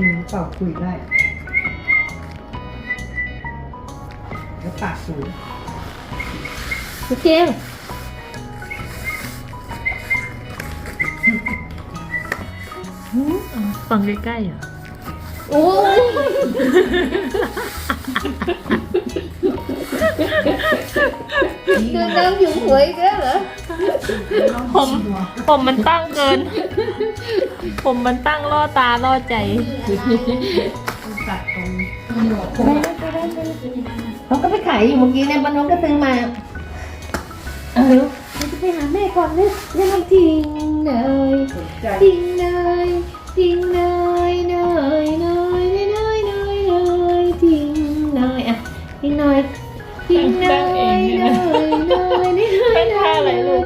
อืมเปล่าคุยได้แล้วปากสูงพี่เกลฟังใกล้ๆเหรอโอ้ยดูน้ำหยุมหัวอีกแล้วเหรอ ผมผมมันตั้งเกิน ผมมันตั้งล่อตาล่อใจตัดตรงหนวดผมเขาก็ไปขายอยู่เมื่อกี้เนี่ยบ้านน้องก็ซื้อมา เอาเร็วเราจะไปหาแม่ก่อนเลยยังทำทิ้งเนยใจทิ้งเนยทิ้งเนยเนยเนยเนยเนยเนยเนยทิ้งเนยอะทิ้งเนยทิ้งเนยเนยเนยเนยเนย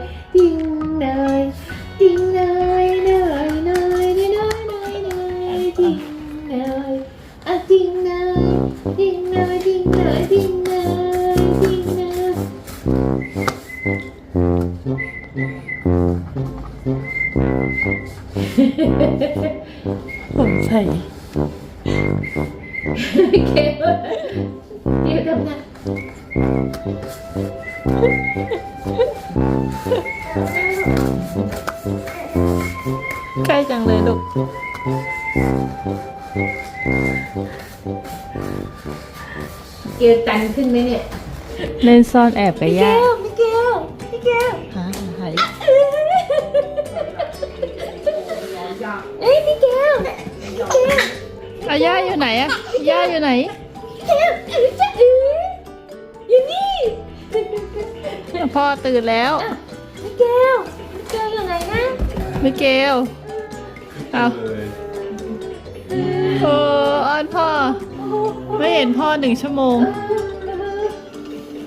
ผมใส่เกลเดี๋ยวทำงานใกล้จังเลยลูกเกลตันขึ้นไหมเนี่ย เล่นซ่อนแอบกับพี่เกย่าลพี่เกลพี่เกล อาย่าอยู่ไหนอะย่าอยู่ไหนพี่เกลเอ้ยจะเอ้ยอยู่นี่พ่อตื่นแล้วพี่เกลพี่เกลอยู่ไหนนะมิเกลเอาโอ้อ้อนพ่อ ไม่เห็นพ่อหนึ่งชั่วโมง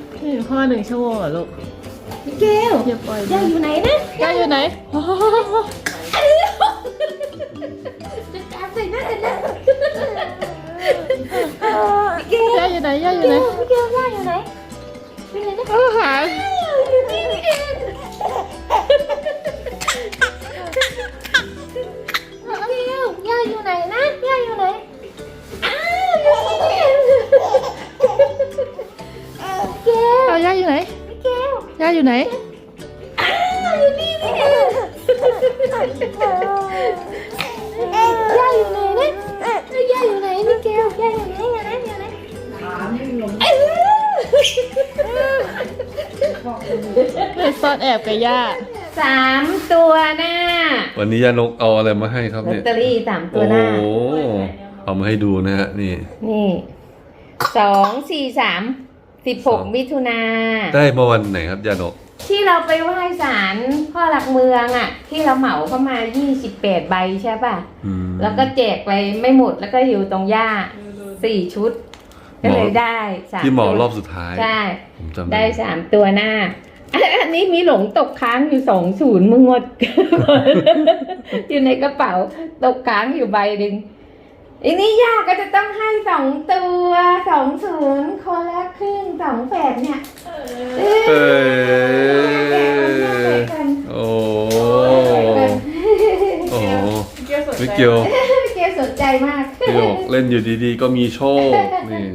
ไม่เห็นพ่อหนึ่งชั่วโมงเหรอลูกพี่เกลอย่าปล่อยย่าอยู่ไหนนะย่าอยู่ไหน ย่าอยู่ไหนเนะย่าอยู่ไหนพี่เกลย่าอยู่ไหนอยู่ไหนอยู่ไหนขาไม่ลงเอ้ยเล่นซ่อนแอบกับย่าสามตัวหน้าวันนี้ยานกเอาอะไรมาให้ครับลอเนี่ตยเตอรี่สามตัวโอ้หน้าโหเอามาให้ดูนะฮะนี่ นี่สองสี่สามสิบหกมิถุนาได้มาวันไหนครับยานก ที่เราไปไหว้ศาลพ่อหลักเมืองอะ ที่เราเหมาเข้ามายี่สิบแปดใบใช่ป่ะ อืมแล้วก็แจกไปไม่หมดแล้วก็อยู่ตรงย่าสี่ชุด ก็เลยได้สามที่หมอตัวรอบสุดท้าย ใช่ ผมจำได้สามตัวหน้าอันนี้มีหลงตกค้างอยู่สองศูนย์มึงหมดอยู่ในกระเป๋า ตกค้างอยู่ใบหนึ่งอันนี้ย่าก็จะต้องให้สองตัวสองศูนย์คนละครึ่งสองแปดเนี่ยเอ้แล่นอยู่ดีๆ ก็มีโชค นี่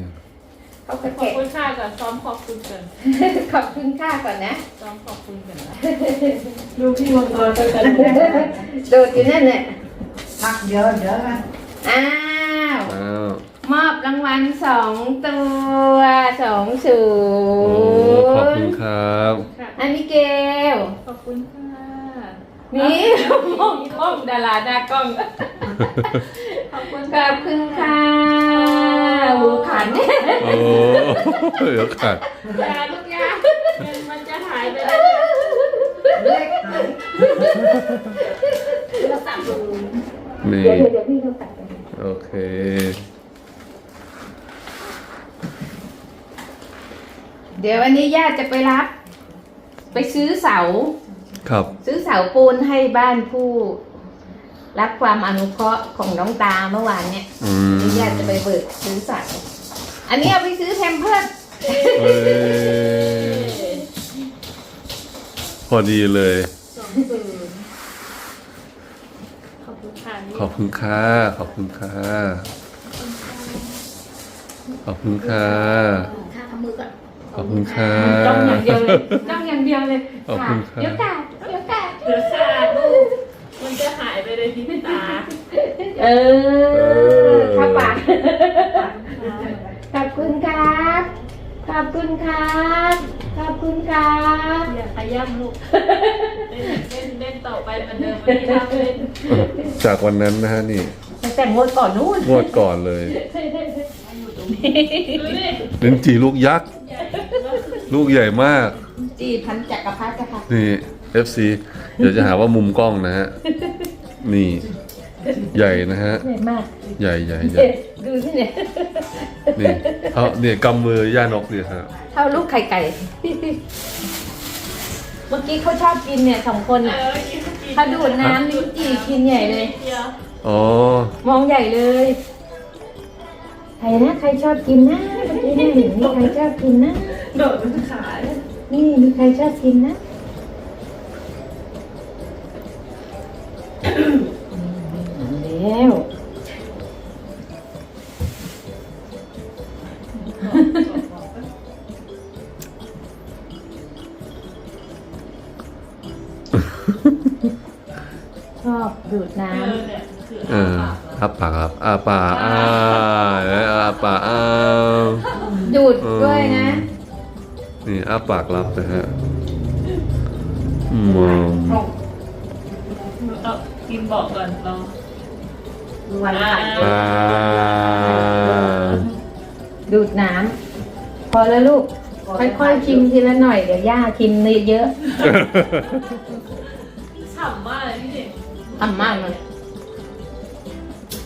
เขาก็ขอบเก็บคุณค่าก่อนซ้อมขอบคุณก่อนขอบคุณค่าก่อนนะ ซ้อมขอบคุณก่อนนะดูพี่มังกรจะกันโดดอยู่นั่นแหละพักเยอะเดี๋ยวกันอ้าว อ้าว มอบรางวัลสองตัวสองศูโอ้นขอบคุณย์ครับอันนี้เกลขอบคุณค่ะนี่ มองมองดาราหน้ากล้อง ขอบคุณขอบคุณค่ะหูขันโอ้เดี๋ยวขาดยาลูกยาเงินมันจะหายไปแล้วเลขหายเราสั่งดูนี่เดี๋ยวเดี๋ยวพี่ต้องตัดไปโอเคเดี๋ยววันนี้ญาติจะไปรับ ไปซื้อเสา ครับ ซื้อเสาปูนให้บ้านผู้ รับความอนุเคราะห์ของน้องตาเมื่อวานเนี่ยอืมนี่ญาติจะไปเบิกซื้อเสาอันนี้เอาไปซื้อแพมเพิร์สเอ้ยพอดีเลย สองศูนย์ขอบคุณค่ะค่ะนี่ขอบคุณค่ะ ขอบคุณค่ะ ขอบคุณค่ะข้าทำมือก่อนขอบคุณค่ะ จ้องอย่างเดียวเลยจ้องอย่างเดียวเลยขอบคุณครับ เดี๋ยวกาดเดี๋ยวกาด เดี๋ยวขาดลูกมัน จะหายไปเลยที่ตาเอเอออเข้าปากขอบคุณครับ ขอบคุณครับ ขอบคุณครับ อย่าขย้ำลูกเล่นเล่นเล่นต่อไปเหมือนเดิมวันนี้ทำเล่นจากวันนั้นนะฮะนี่ตั้งแต่งวดก่อนนู่นงวดก่อนเลยดูดิลิ้นจี่ลูกยักษ์ ลูกใหญ่มาก จีพันจักรพรรดิค่ะนี่ FC เดี๋ยวจะหาว่ามุมกล้องนะฮะ นี่ ใหญ่นะฮะใหญ่มากใหญ่ใหญ่ใหญ่เอ๊ะดูสิเนี่ย นี่เอาเนี่ยกำมือย่านกเนี่ยฮะ เท่าลูกไข่ไก่ เมื่อกี้เขาชอบกินเนี่ยสองคนอะเขาดูดน้ำลิ้นจี่กินใหญ่เลยเดียวอ๋อ มองใหญ่เลยใครนะใครชอบกินนะเมื่อกี้เนี่ยเห็นมีใครชอบกินนะ โดดบนขานี่มีใครชอบกินนะ ดูดน้เออคือเอออาปากครับอาปากอ่าอาปากอ้าวำดูดด้วยนะ นี่อาปากรับนะฮะอืมเอากินบอกก่อนเราวันละอ่าดูดน้ำพอแล้วลูก ค่อยๆชิมทีละหน่อยเดี๋ยวย่าชิมเยอะ ทำมากเลย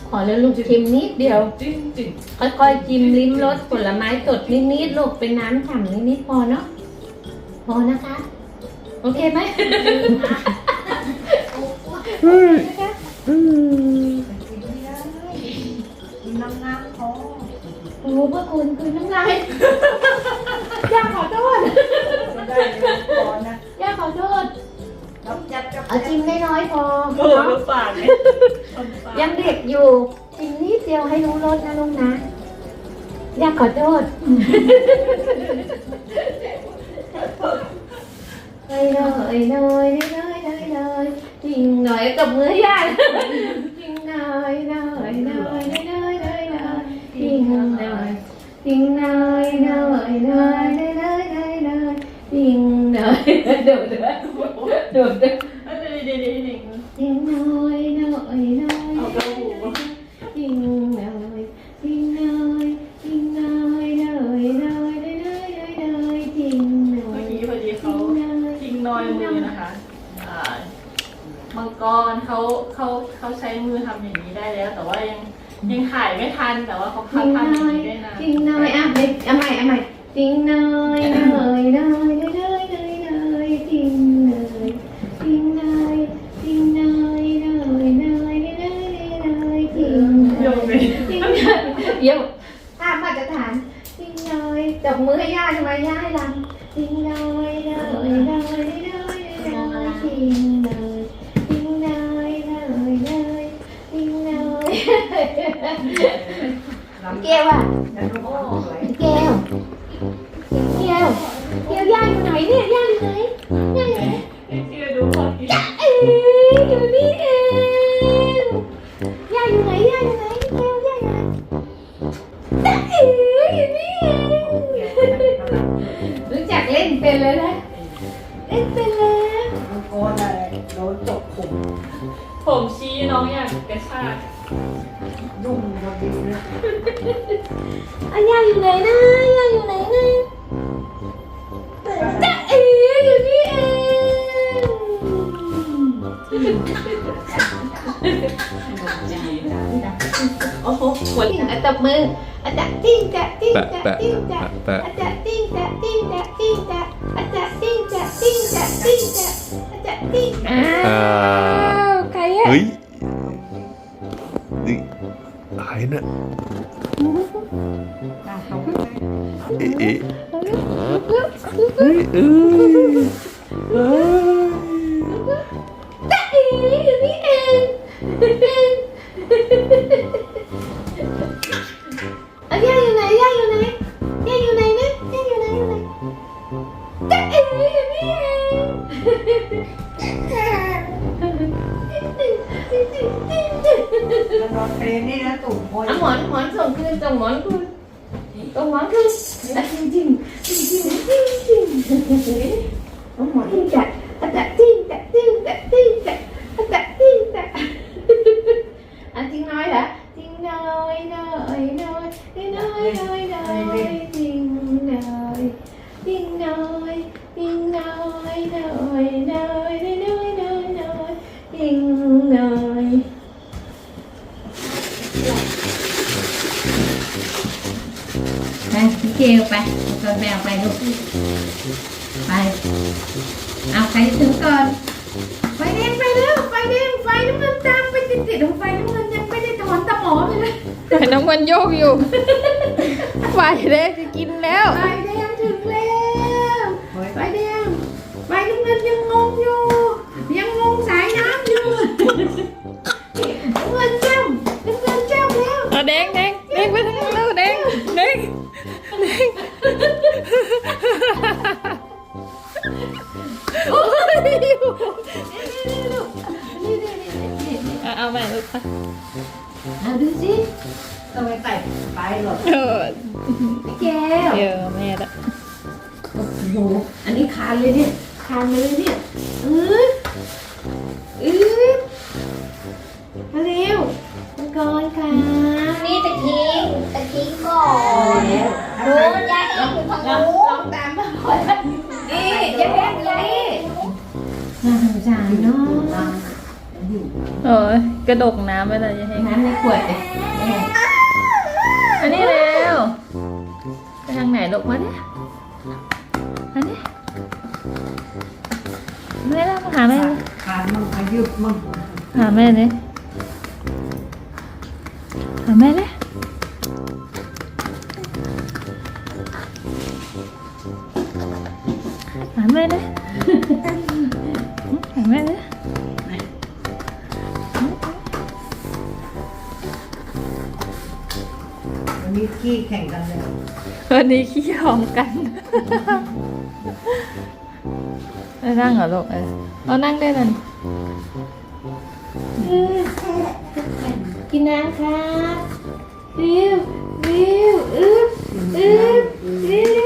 ขอแล้วลูกชิมนิดเดียว จริงจริงค่อยๆ จิ้มลิ้มรสผลไม้สดนิดๆ ลูกเป็นน้ำฉ่ำนิดๆ พอเนาะ พอนะคะ โอเคไหม อยๆพอโอ้โหเนาะปากเนี่ยปากยังเด็กอยู่จิ้มนิดเดียวให้รู้รสนะลุงนะ อย่าขอโทษเอ้ยเนยเอ้ยเนยเนยเนยจริงหน่อยกับมือย่าจริงหน่อยเนยเนยเนยเนยเนยเนยจริงหน่อยจริงหน่อยเนยเนยเนยเนยเนยเนยจริงหน่อยเดี๋ยวเดี๋ยวเดี๋ยวเดี๋ยวเอด มือนะคะมังกรเขาเขาเขาใช้มือทำอย่างนี้ได้แล้ว แต่ว่ายังยังถ่ายไม่ทันแต่ว่าเขาจริพังดทำอย่างนี้ได้นานจริงหน่อยอะเด็กเอาใหม่เอาใหม่จริงหน่อยเนยเนยเนยเนยเนยเนยจริงหน่อยจริงหน่อยจริงหน่อยเนยเนยเนยเนยเนยจริงหโยน่อยจริงหน่อยเดี๋ยวตามมาตรฐานจริงหน่อยจับมือให้ย่าทำไมย่าให้ลำจริงเนยเนยเนยเนย แก้วอะแล้วลูกก็สวยแก้วแก้วแก้วย่าอยู่ไหนเนี่ยย่าอยู่ไหน งอะตบมืออะจะติ้งจะติ้งจะติ้งจะอะจะติ้งจะติ้งจะติ้งจะอะจะติ้งจะติ้งจะติ้งจะอะจะติ้งอ้าวใครอะเฮ้ยนี่ใครน่ะเอ๊ะเอ๊ะเฮ้ยเอ้ยเอ้ยจ๊ะเอ๋อยู่นี่เองเอาย่าอยู่ไหนย่าอยู่ไหนย่าอยู่ไหนนะย่าอยู่ไหนอยู่ไหนจ๊ะเอ๋อยู่นี่เอง แล้วนอนเพลงนี่นะตุ่มโอยเอาหมอนหมอนส่งคืนส่งหมอน เอาใครถึงก่อน ไฟแดงไปแล้ว ไฟแดงไฟน้ำเงินตามไปติดติดๆของไฟน้ำเงินยังไม่ได้ถอนตะหมอเลยนะเห็นน้ำมันโยกอยู่ ไฟเด็กจะกินแล้ว ไฟแดงถึงแล้ว ไฟแดง ไฟน้ำเงินยังงงอยู่ยัง เออพี่แก้วเดี๋ยวแม่ละโอ้โหอันนี้คานเลยเนี่ยคานมาเลยเนี่ยอืออือมาเร็วมังกรค่ะนี่ตะทิ้งตะทิ้งก่อนดูยายเอ็งอยู่ทางลองนู้ลองตามมาก่อนนี่อยังแย่อยังนี่น่าสงสารเนาะโอ้ยกระดกน้ำไปเลยยังไงน้ำในขวดเนี่ยแม่ อันนี้เร็วไปทางไหนลูกมาเนี่ยอันนี้แม่แล้วมาหาแม่เลยขาดมึงอายุมึงหาแม่เลยหาแม่เลยหาแม่เลยหาแม่เลย ขี้แข่งกันเลยวันนี้ขี้หอมกันเออนั่งเหรอลูกเออเอานั่งได้เลยกินน้ำค่ะวิววิวอึ๊บอึ๊บวิววิ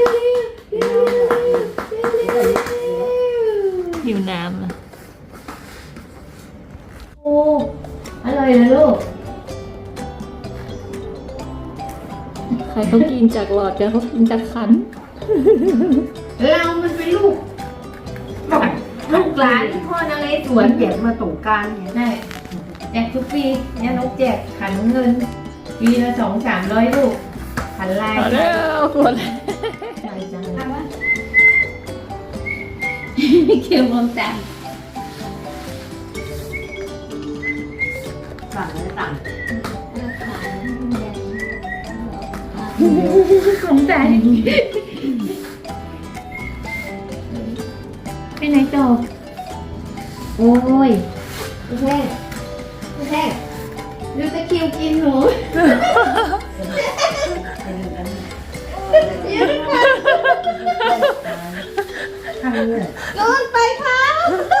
เขากินจากหลอดกันเขากินจากขัน เรามันเป็นลูกลูกหลานที่พ่อนเรศวสวนนเก็บมาตรงกลางเนี่ยใช่แจกทุกปีเนี่ยนกแจกขันเงิน ปีละสองสามร้อยลูก ขันลายเอาเร็วกดเลยใช่จังเลยเคียวมองจังสั่งแล้วสั่ง สงสัยไปไหนต่อ โอ้ยพี่แท่งพี่แท่งดูตะคริวกินหนูเยอะค่ะข้างเนี่ยโดนไปค่ะไ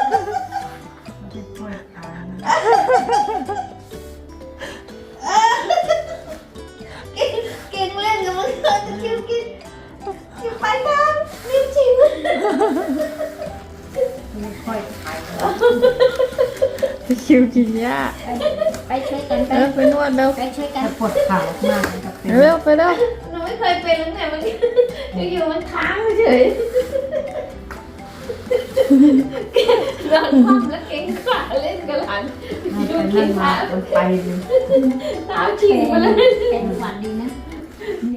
ไม่ค่อยทานจะคิวกินยาไปช่วยกันไปเออไปนวดเร็วไปช่วยกันแต่ปวดขามากนะครับเป็นเร็วไปเร็วหนูไม่เคยเป็นตั้งแต่เมื่อกี้อยู่ๆมันค้างเฉยนอนคว่ำแล้วเก่งขาเล่นกับหลานไปดูนั่ขี้งมาขามันไปเลยเท้าขิงมาเลยเป็นหวัดดีนะ